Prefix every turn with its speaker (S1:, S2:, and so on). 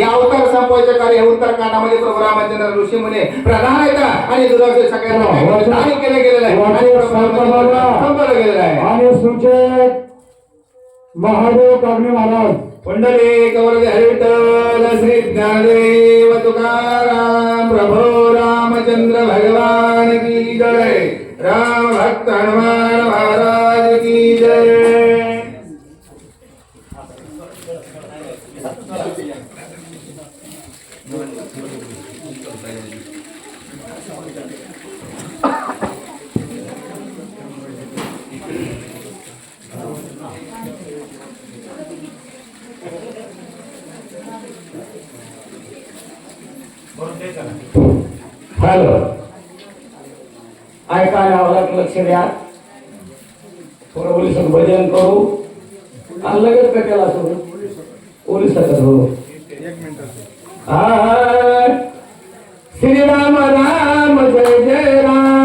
S1: या अवतार कार्य हे उत्तरकांडामध्ये प्रभू रामचंद्र ऋषी मुनी प्रधान आहेत. आणि सगळ्यांना काय केलं? दान केलं गेलेलं आहे. संपवलं गेलेलं आहे.
S2: आणि सूचक महादेव कागणे महाराज.
S1: पुंडलिक वरदे हरिविठ्ठल श्री ज्ञानदेव तुकाराम प्रभो रामचंद्र भगवान की जय. राम भक्त हनुमान महाराज.
S2: हॅलो. ऐकायला आवडत लक्ष द्या. थोडं पोलिसात भजन करू. लगेच कटेला असो पोलीस हो हा. श्रीराम राम जय जय राम.